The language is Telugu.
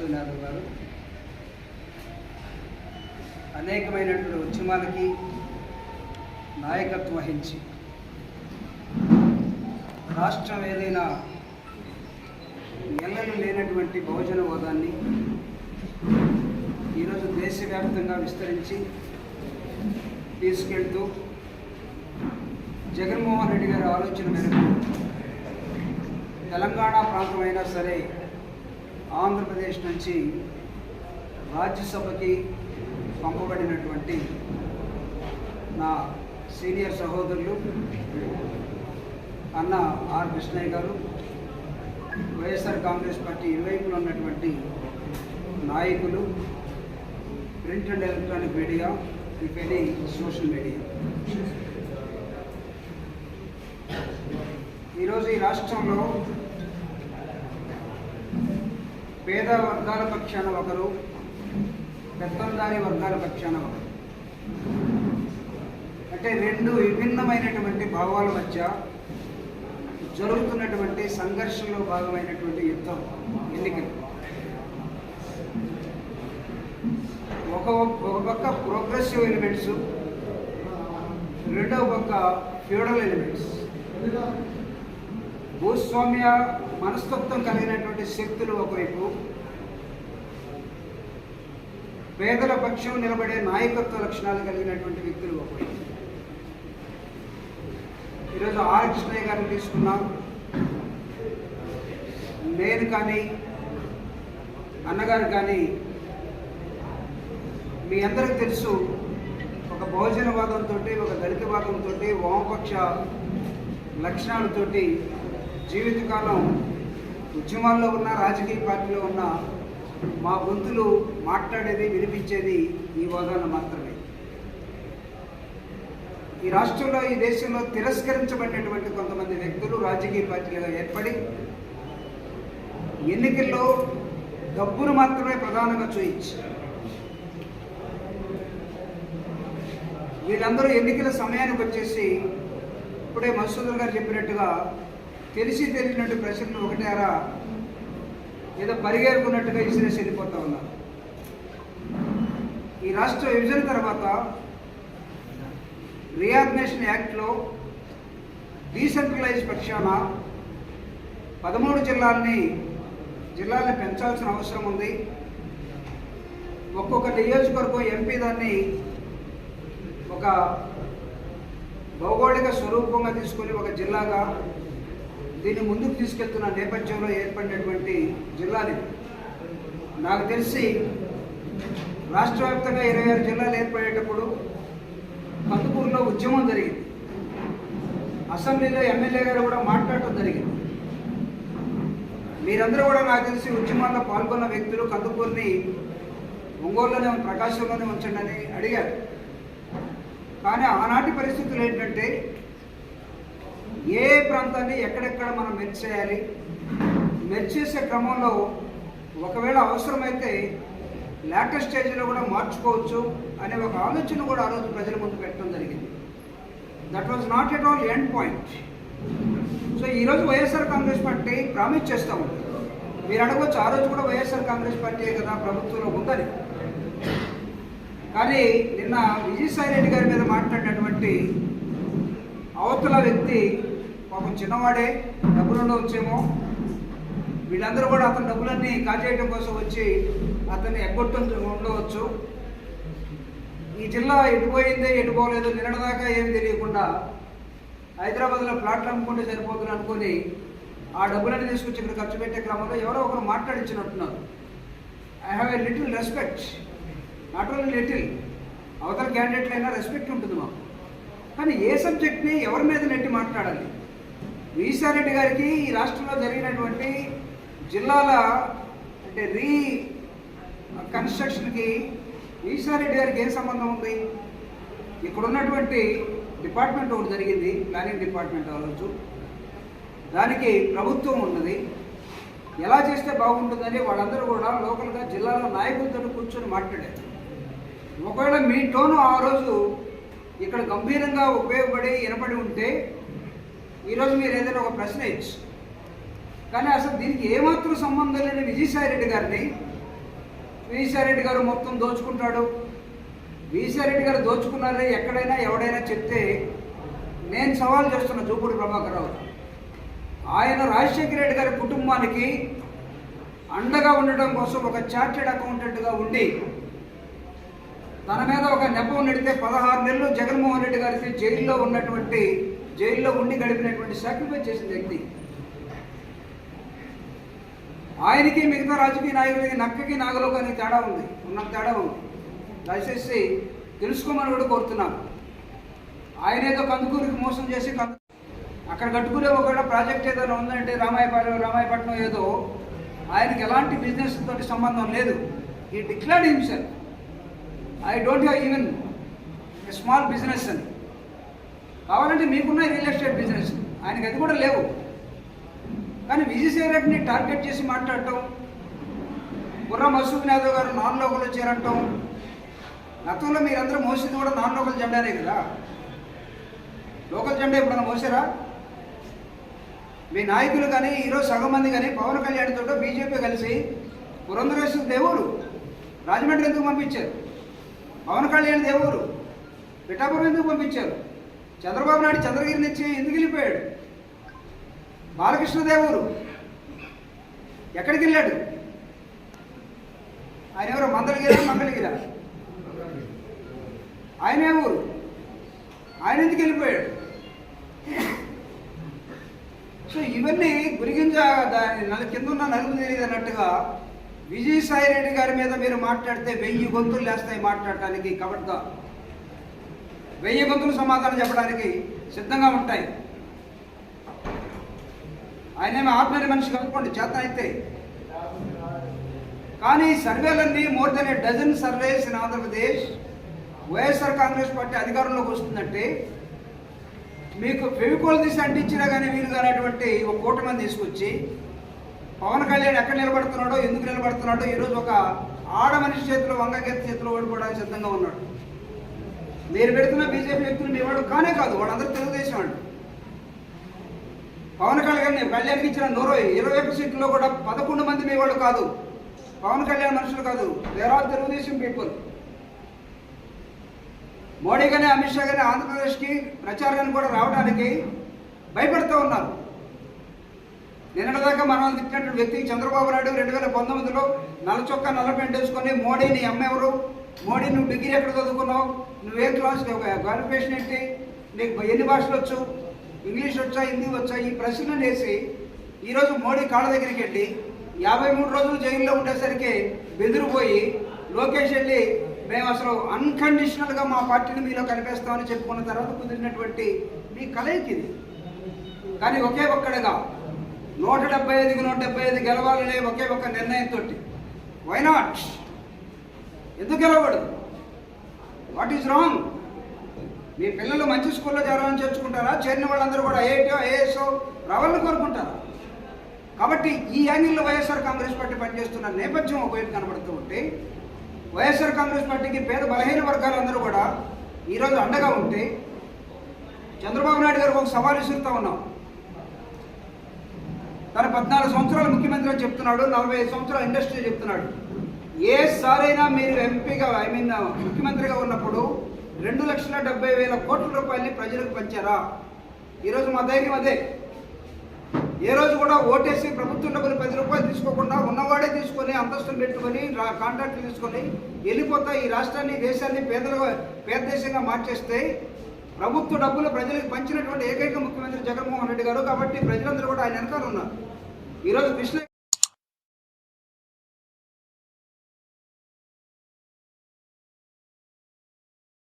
మధుసూదన్ యాదవ్ గారు. అనేకమైనటువంటి ఉద్యమాలకి నాయకత్వం వహించి రాష్ట్రం ఏదైనా నెలలు లేనటువంటి బహుజన హోదాన్ని ఈరోజు దేశవ్యాప్తంగా విస్తరించి తీసుకెళ్తూ జగన్మోహన్ రెడ్డి గారి ఆలోచన మేరకు తెలంగాణ ప్రాంతమైనా సరే ఆంధ్రప్రదేశ్ నుంచి రాజ్యసభకి పంపబడినటువంటి నా సీనియర్ సహోదరులు అన్న ఆర్ కృష్ణయ్య గారు వైఎస్ఆర్ కాంగ్రెస్ పార్టీ ఇరువైపులు ఉన్నటువంటి నాయకులు print and electronic media if any social media. ఈరోజు ఈ రాష్ట్రంలో పేద వర్గాల పక్షాన ఒకరు పెత్తందారి వర్గాల పక్షాన ఒకరు. అంటే రెండు విభిన్నమైనటువంటి భావాల మధ్య జరుగుతున్నటువంటి సంఘర్షణలో భాగమైనటువంటి యుద్ధం ఎన్నికలు. ఒక ఒక పక్క ప్రోగ్రెసివ్ ఎలిమెంట్స్ రెండవ పక్క ఫ్యూడల్ ఎలిమెంట్స్. భూస్వామ్య మనస్తత్వం కలిగినటువంటి శక్తులు ఒకవైపు పేదల పక్షం నిలబడే నాయకత్వ లక్షణాలు కలిగినటువంటి వ్యక్తులు ఒకవైపు. ఈరోజు ఆర్ కృష్ణయ్య గారిని తీసుకున్నాం. నేను కానీ అన్నగారు కానీ మీ అందరికి తెలుసు ఒక బహుజనవాదంతో ఒక దళితవాదంతో వామపక్ష లక్షణాలతోటి జీవితకాలం ఉద్యమాల్లో ఉన్న రాజకీయ పార్టీలో ఉన్న మా గొంతులు మాట్లాడేది వినిపించేది ఈ హోదాలో మాత్రమే. ఈ రాష్ట్రంలో ఈ దేశంలో తిరస్కరించబడినటువంటి కొంతమంది వ్యక్తులు రాజకీయ పార్టీలుగా ఏర్పడి ఎన్నికల్లో డబ్బును మాత్రమే ప్రధానంగా చూయించి వీళ్ళందరూ ఎన్నికల సమయానికి వచ్చేసి ఇప్పుడే మసూదర్ గారు చెప్పినట్టుగా తెలిసి తెలియనట్టు ప్రశ్నలు ఒకటారా ఏదో పరిగెరుకున్నట్టుగా ఇసిరేసి వెళ్ళిపోతా ఉన్నారు. ఈ రాష్ట్ర విభజన తర్వాత రియాగ్నేషన్ యాక్ట్లో డీసెంట్రలైజ్ పక్షాన పదమూడు జిల్లాల్ని జిల్లాల్ని పెంచాల్సిన అవసరం ఉంది. ఒక్కొక్క నియోజకవర్గం ఎంపీ దాన్ని ఒక భౌగోళిక స్వరూపంగా తీసుకొని ఒక జిల్లాగా దీన్ని ముందుకు తీసుకెళ్తున్న నేపథ్యంలో ఏర్పడినటువంటి జిల్లాలు నాకు తెలిసి రాష్ట్ర వ్యాప్తంగా ఇరవై ఆరు జిల్లాలు ఏర్పడేటప్పుడు కందుకూరులో ఉద్యమం జరిగింది. అసెంబ్లీలో ఎమ్మెల్యే గారు కూడా మాట్లాడటం జరిగింది. మీరందరూ కూడా నాకు తెలిసి ఉద్యమాల్లో పాల్గొన్న వ్యక్తులు కందుకూరిని ఒంగోలులోనే ప్రకాశంలోనే ఉంచండి అని అడిగారు. కానీ ఆనాటి పరిస్థితులు ఏంటంటే ఏ ప్రాంతాన్ని ఎక్కడెక్కడ మనం మెర్చ్ చేయాలి? మెర్చ్ చేసే క్రమంలో ఒకవేళ అవసరమైతే లేటెస్ట్ స్టేజ్లో కూడా మార్చుకోవచ్చు అనే ఒక ఆలోచన కూడా ఆ రోజు ప్రజల ముందు పెట్టడం జరిగింది. That was not at all end point so ఈరోజు వైఎస్ఆర్ కాంగ్రెస్ పార్టీ ప్రామిస్ చేస్తూ మీరు అడగవచ్చు ఆ రోజు కూడా వైఎస్ఆర్ కాంగ్రెస్ పార్టీ కదా ప్రభుత్వంలో ఉందని. కానీ నిన్న విజయసాయి రెడ్డి గారి మీద మాట్లాడినటువంటి అవతల వ్యక్తి పాపం చిన్నవాడే డబ్బులు ఉండవచ్చేమో వీళ్ళందరూ కూడా అతని డబ్బులన్నీ కాజేయడం కోసం వచ్చి అతన్ని ఎగ్గొట్టు ఉండవచ్చు. ఈ జిల్లా ఎటుపోయిందే ఎటుపోలేదు నిన్నటిదాకా ఏమి తెలియకుండా హైదరాబాద్లో ప్లాట్లు అమ్ముకుంటే సరిపోతుంది అనుకొని ఆ డబ్బులన్నీ తీసుకొచ్చి ఇక్కడ ఖర్చు పెట్టే క్రమంలో ఎవరో ఒకరు మాట్లాడించినట్టున్నారు. I have a little respect not only little అవతల క్యాండిడేట్లైనా అయినా రెస్పెక్ట్ ఉంటుంది మాకు. కానీ ఏ సబ్జెక్ట్ని ఎవరి మీద నెట్టి మాట్లాడాలి? విసారెడ్డి గారికి ఈ రాష్ట్రంలో జరిగినటువంటి జిల్లాల అంటే రీ కన్స్ట్రక్షన్కి విసారెడ్డి గారికి ఏం సంబంధం ఉంది? ఇక్కడ ఉన్నటువంటి డిపార్ట్మెంట్ ఒకటి జరిగింది ప్లానింగ్ డిపార్ట్మెంట్ ఆ రోజు దానికి ప్రభుత్వం ఉన్నది. ఎలా చేస్తే బాగుంటుందని వాళ్ళందరూ కూడా లోకల్గా జిల్లాలో నాయకులతో కూర్చొని మాట్లాడారు. ఒకవేళ మీ టోను ఆ రోజు ఇక్కడ గంభీరంగా ఉపయోగపడి వినపడి ఉంటే ఈరోజు మీరు ఏదైనా ఒక ప్రశ్న ఇచ్చు కానీ అసలు దీనికి ఏమాత్రం సంబంధం లేని విజయసాయి రెడ్డి గారిని. విజయసాయి రెడ్డి గారు మొత్తం దోచుకుంటాడు. విజయసాయి రెడ్డి గారు దోచుకున్నారే ఎక్కడైనా ఎవడైనా చెప్తే నేను సవాల్ చేస్తున్న జూపూడి ప్రభాకర్ రావు. ఆయన రాజశేఖర రెడ్డి గారి కుటుంబానికి అండగా ఉండడం కోసం ఒక చార్టెడ్ అకౌంటెంట్గా ఉండి తన మీద ఒక నెపం నెడితే పదహారు నెలలు జగన్మోహన్ రెడ్డి గారికి జైల్లో ఉన్నటువంటి జైల్లో ఉండి గడిపినటువంటి సాక్రిఫైస్ చేసిన వ్యక్తి. ఆయనకి మిగతా రాజకీయ నాయకులకి నక్కకి నాగలో కానీ తేడా ఉంది. ఉన్న తేడా ఉంది. దయచేసి తెలుసుకోమని కూడా కోరుతున్నాను ఆయన ఏదో కందుకూరికి మోసం చేసి కందు అక్కడ కట్టుకునే ఒక ప్రాజెక్ట్ ఏదైనా ఉందంటే రామాయపాలెం రామాయపట్నం ఏదో ఆయనకి ఎలాంటి బిజినెస్ తోటి సంబంధం లేదు. ఈ declared himself I don't have even small business అని. కావాలంటే మీకున్న రియల్ ఎస్టేట్ బిజినెస్ ఆయనకి అది కూడా లేవు. కానీ విజయసాయి రెడ్డిని టార్గెట్ చేసి మాట్లాడటం బుర్ర మసూద్ యాదవ్ గారు నాన్ లోకల్ వచ్చారంటాం. గతంలో మీరందరూ మోసింది కూడా నాన్ లోకల్ జెండానే కదా. లోకల్ జెండా ఎప్పుడన్నా మోసారా? మీ నాయకులు కానీ ఈరోజు సగం మంది కానీ పవన్ కళ్యాణ్ తోట బీజేపీ కలిసి పురంధరేశ్వర దేవుడు రాజమండ్రి ఎందుకు పంపించారు? పవన్ కళ్యాణ్ దేవుడు పిఠాపురం ఎందుకు పంపించారు? చంద్రబాబు నాయుడు చంద్రగిరి నుంచి ఎందుకు వెళ్ళిపోయాడు? బాలకృష్ణదేవుడు ఎక్కడికి వెళ్ళాడు? ఆయన ఎవరో? మందలగిరా మంగళగిరా? ఆయనే ఊరు. ఆయన ఎందుకు వెళ్ళిపోయాడు? సో ఇవన్నీ గురిగింజ దాని నలు కింద ఉన్న నలుగు తెలియదు అన్నట్టుగా విజయసాయి రెడ్డి గారి మీద మీరు మాట్లాడితే వెయ్యి గొంతులు లేస్తాయి మాట్లాడటానికి కబడ్దా వెయ్యి గొంతులు సమాధానం చెప్పడానికి సిద్ధంగా ఉంటాయి. ఆయనేమో ఆర్డినరీ మనిషి కనుక్కోండి చేత అయితే. కానీ సర్వేలన్నీ more than a dozen surveys in Andhra Pradesh. YSR Congress party అధికారంలోకి వస్తుందంటే మీకు ఫెవికోల్ తీసి అంటించినా కానీ వీలు కానటువంటి ఒక కోటి మంది తీసుకొచ్చి పవన్ కళ్యాణ్ ఎక్కడ నిలబడుతున్నాడో ఎందుకు నిలబడుతున్నాడో ఈరోజు ఒక ఆడ మనిషి చేతిలో వంగగేత చేతిలో ఓడిపోవడానికి సిద్ధంగా ఉన్నాడు. మీరు పెడుతున్న బీజేపీ వ్యక్తులు మీవాడు కానే కాదు వాళ్ళందరూ తెలుగుదేశం వాళ్ళు పవన్ కళ్యాణ్ కళ్యాణ్కి ఇచ్చిన నూరు ఇరవై ఒక్క సీట్లో కూడా పదకొండు మంది మీ వాళ్ళు కాదు. పవన్ కళ్యాణ్ మనుషులు కాదు where all Telugu Desam people Modi కానీ అమిత్ షా కానీ ఆంధ్రప్రదేశ్కి ప్రచారాన్ని కూడా రావడానికి భయపడుతూ ఉన్నారు. నిన్నటిదాకా మనం తిట్టినటువంటి వ్యక్తి చంద్రబాబు నాయుడు రెండు వేల పంతొమ్మిదిలో నల్ల చొక్కా నల్ల పెంట్ వేసుకొని మోడీని అమ్మెవరు. మోడీ నువ్వు డిగ్రీ ఎక్కడ చదువుకున్నావు? నువ్వే క్లాస్ క్వాలిఫికేషన్ ఏంటి? నీకు ఎన్ని భాషలు వచ్చు? ఇంగ్లీష్ వచ్చా హిందీ వచ్చా? ఈ ప్రశ్నలు వేసి ఈరోజు మోడీ కాళ్ళ దగ్గరికి వెళ్ళి యాభై మూడు రోజులు జైల్లో ఉండేసరికి బెదిరిపోయి లోకేష్ వెళ్ళి మేము అసలు అన్కండిషనల్గా మా పార్టీని మీలో కనిపిస్తామని చెప్పుకున్న తర్వాత కుదిరినటువంటి మీ కలయికి ఇది. కానీ ఒకే ఒక్కడిగా నూట డెబ్బై ఐదుకి నూట డెబ్బై ఐదు గెలవాలనే ఒకే ఒక్క నిర్ణయంతో వైనాట్ ఎందుకు గెలవడు? What is wrong? మీ పిల్లలు మంచి స్కూల్లో చేరాలని చేర్చుకుంటారా? చేరిన వాళ్ళందరూ కూడా ఐఐటీ ఏఎస్ఓ రావాలని కోరుకుంటారా? కాబట్టి ఈ యాంగిల్లో వైఎస్ఆర్ కాంగ్రెస్ పార్టీ పనిచేస్తున్న నేపథ్యం ఒకవైపు కనబడుతూ ఉంటే వైఎస్ఆర్ కాంగ్రెస్ పార్టీకి పేద బలహీన వర్గాలందరూ కూడా ఈరోజు అండగా ఉంటే చంద్రబాబు నాయుడు గారికి ఒక సవాల్ విసురుతూ ఉన్నాం. తన పద్నాలుగు సంవత్సరాలు ముఖ్యమంత్రి చెప్తున్నాడు నలభై ఐదు సంవత్సరాలు ఇండస్ట్రీ చెప్తున్నాడు. ఏ సారైనా మీరు ఎంపీగా ఐ మీన్ ముఖ్యమంత్రిగా ఉన్నప్పుడు రెండు లక్షల డెబ్బై వేల కోట్ల రూపాయలని ప్రజలకు పంచారా? ఈరోజు మా ధైర్యం అదే. ఏ రోజు కూడా ఓటేసి ప్రభుత్వం డబ్బులు పది రూపాయలు తీసుకోకుండా ఉన్నవాడే తీసుకొని అంతస్తులు పెట్టుకొని కాంట్రాక్ట్లు తీసుకొని వెళ్ళిపోతా ఈ రాష్ట్రాన్ని దేశాన్ని పేదలుగా పేద దేశంగా మార్చేస్తే ప్రభుత్వ డబ్బులు ప్రజలకు పంచినటువంటి ఏకైక ముఖ్యమంత్రి జగన్మోహన్ రెడ్డి గారు కాబట్టి ప్రజలందరూ కూడా ఆయన వెనకాల ఉన్నారు. ఈరోజు కృష్ణ